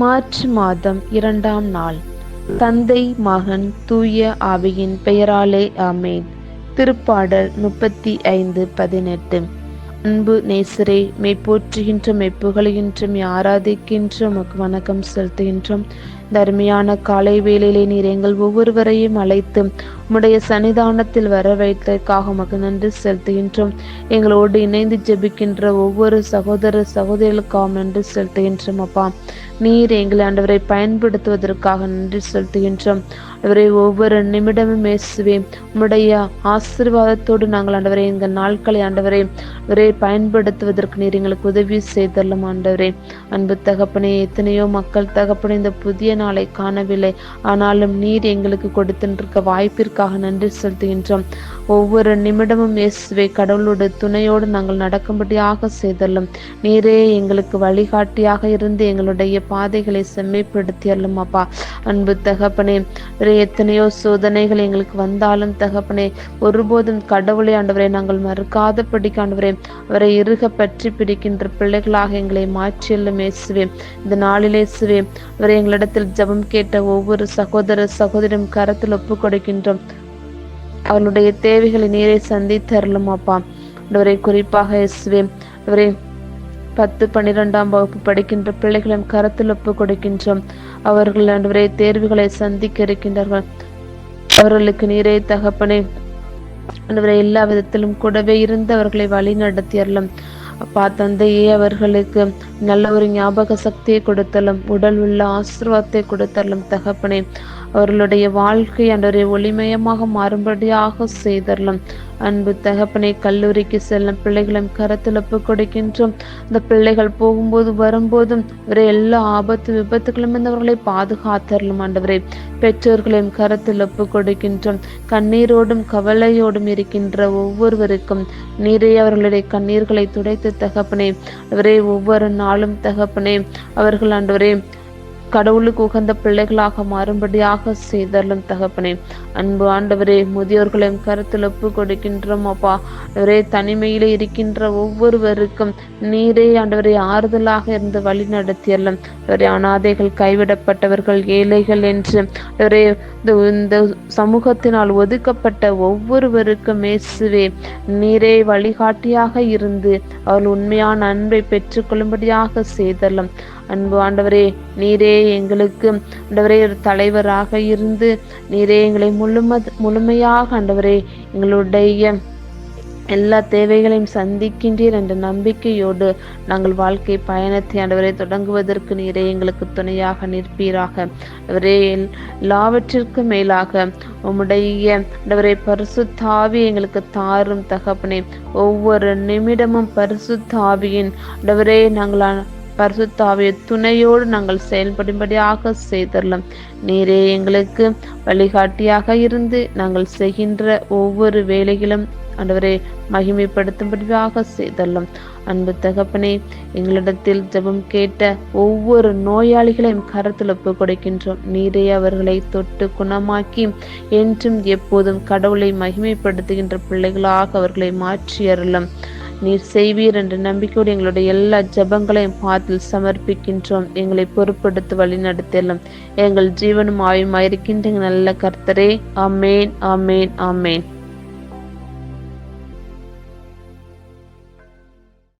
March மாதம் இரண்டாம் நாள். தந்தை மகன் தூய ஆவியின் பெயராலே ஆமேன். திருப்பாடல் முப்பத்தி ஐந்து பதினெட்டு. அன்பு நேசரே மெய் போற்றுகின்ற மெய் புகழுகின்ற மெய் ஆராதிக்கின்ற உமக்கு வணக்கம் செலுத்துகின்றோம். தர்மியான காலை வேளையிலே நீர் எங்கள் ஒவ்வொருவரையும் அழைத்து உம்முடைய சன்னிதானத்தில் வர வைத்ததற்காக உமக்கு நன்றி செலுத்துகின்றோம். எங்களோடு இணைந்து ஜெபிக்கின்ற ஒவ்வொரு சகோதர சகோதரிகளுக்காகவும் நன்றி செலுத்துகின்றோம் அப்பா. நீர் எங்களை ஆண்டவரை பயன்படுத்துவதற்காக நன்றி செலுத்துகின்றோம். அவரை ஒவ்வொரு நிமிடமும் இயேசுவே உம்முடைய ஆசீர்வாதத்தோடு நாங்கள் ஆண்டவரை எங்கள் நாட்களை ஆண்டவரை அவரை பயன்படுத்துவதற்கு நீர் எங்களுக்கு உதவி செய்தல்லும் ஆண்டவரே. அன்பு தகப்பனே எத்தனையோ மக்கள் தகப்பனே இந்த புதிய நாளை காணவில்லை. ஆனாலும் நீர் எங்களுக்கு கொடுத்துருக்க வாய்ப்பிற்காக நன்றி செலுத்துகின்றோம். ஒவ்வொரு நிமிடமும் இயேசுவே கடவுளோட துணையோடு நாங்கள் நடக்கும்படியாக செய்தல்லும் நீரே எங்களுக்கு வழிகாட்டியாக இருந்து எங்களுடைய பாதைகளை செம்மைப்படுத்தியல்லும் அப்பா. அன்பு தகப்பனே ஆண்டவரே எத்தனையோ சோதனைகள் எங்களுக்கு வந்தாலும் தகப்பனே ஒருபோதும் கடவுளை ஆண்டவரை நாங்கள் மறுக்காதபடிக்கு ஆண்டவரே அவரை இறுக பற்றி பிடிக்கின்ற பிள்ளைகளாக எங்களை மாற்றியல்லும் இயேசுவே. இந்த நாளிலே இயேசுவே அவரை எங்களிடத்தில் ஜெபம் கேட்ட ஒவ்வொரு சகோதர சகோதரியும் கரத்தில் ஒப்பு கொடுக்கின்றோம் அவர்களுடைய தேவைகளை நீரை சந்தித்தரலும் அப்பா. ஆண்டவரை குறிப்பாக இயேசுவே அவரை பத்து பன்னிரெண்டாம் வகுப்பு படிக்கின்ற பிள்ளைகளின் கருத்தில் ஒப்பு கொடுக்கின்றோம். அவர்கள் ஆண்டவரை தேர்வுகளை சந்திக்க இருக்கின்றார்கள். அவர்களுக்கு நீரே தகப்பனே. அன்றுவரை எல்லா விதத்திலும் கூடவே இருந்து அவர்களை வழி நடத்தியறலும் அப்பா தந்தையே அவர்களுக்கு நல்ல ஒரு ஞாபக சக்தியை கொடுத்தலும் உடல் உள்ள ஆசீர்வாதத்தை கொடுத்தலும் தகப்பனே. அவர்களுடைய வாழ்க்கை அன்றைய ஒளிமயமாக மாறும்படியாக செய்தரலாம். அன்பு தகப்பனை கல்லூரிக்கு செல்லும் பிள்ளைகளும் கரத்தில் ஒப்பு கொடுக்கின்றோம். இந்த பிள்ளைகள் போகும்போது வரும்போதும் இவரை எல்லா ஆபத்து விபத்துகளும் அவர்களை பாதுகாத்தரலும் ஆண்டவரே. பெற்றோர்களையும் கரத்தில் ஒப்பு கொடுக்கின்றோம். கண்ணீரோடும் கவலையோடும் இருக்கின்ற ஒவ்வொருவருக்கும் நீரே அவர்களுடைய கண்ணீர்களை துடைத்து தகப்பனே. அவரே ஒவ்வொரு நாளும் தகப்பனே அவர்கள் ஆண்டவரே கடவுளுக்கு உகந்த பிள்ளைகளாக மாறும்படியாக செய்தலும் தகப்பனே. அன்பு ஆண்டவரே முதியோர்களையும் கருத்தில் ஒப்பு கொடுக்கின்றோம் அப்பா. ஒரே தனிமையிலே இருக்கின்ற ஒவ்வொருவருக்கும் நீரே ஆண்டவரை ஆறுதலாக இருந்து வழி நடத்தியல்லும் ஒரே அனாதைகள் கைவிடப்பட்டவர்கள் ஏழைகள் என்று. ஒரே இந்த சமூகத்தினால் ஒதுக்கப்பட்ட ஒவ்வொருவருக்கும் மேசுவே நீரே வழிகாட்டியாக இருந்து அவள் உண்மையான அன்பை பெற்றுக்கொள்ளும்படியாக செய்தலும் அன்பு ஆண்டவரே நீரே எங்களுக்கு ஆண்டவரே ஒரு தலைவராக இருந்து நீரே எங்களை முழும முழுமையாக ஆண்டவரே எங்களுடைய எல்லா தேவைகளையும் சந்திக்கின்றீர் என்ற நம்பிக்கையோடு நாங்கள் வாழ்க்கை பயணத்தை ஆண்டவரை தொடங்குவதற்கு நீரே எங்களுக்கு துணையாக நிற்பீராக. அவரே எல்லாவற்றிற்கும் மேலாக உம்முடைய ஆண்டவரை பரிசுத்தாவி எங்களுக்கு தாரும் தகப்பனே ஒவ்வொரு நிமிடமும் பரிசுத்தாவியின் ஆண்டவரே நாங்கள் பரிசுத்தாவிய துணையோடு நாங்கள் செயல்படும்படியாக செய்தரலாம். நீரே எங்களுக்கு வழிகாட்டியாக இருந்து நாங்கள் செய்கின்ற ஒவ்வொரு வேலைகளும் ஆண்டவரை மகிமைப்படுத்தும்படியாக செய்தரலாம். அன்பு தகப்பனே எங்களிடத்தில் ஜெபம் கேட்ட ஒவ்வொரு நோயாளிகளையும் கரத்தில் ஒப்பு கொடுக்கின்றோம். நீரே அவர்களை தொட்டு குணமாக்கி என்றும் எப்போதும் கடவுளை மகிமைப்படுத்துகின்ற பிள்ளைகளாக அவர்களை மாற்றி அருளம் நீர் செய்வீர் என்ற நம்பிக்கையோடு எங்களுடைய எல்லா ஜபங்களையும் பாத்தில் சமர்ப்பிக்கின்றோம். எங்களை பொறுப்படுத்த வழி நடத்தலாம். எங்கள் ஜீவனும் ஆயுமாயிருக்கின்ற நல்ல கர்த்தரே. அமேன் அமேன் அமேன்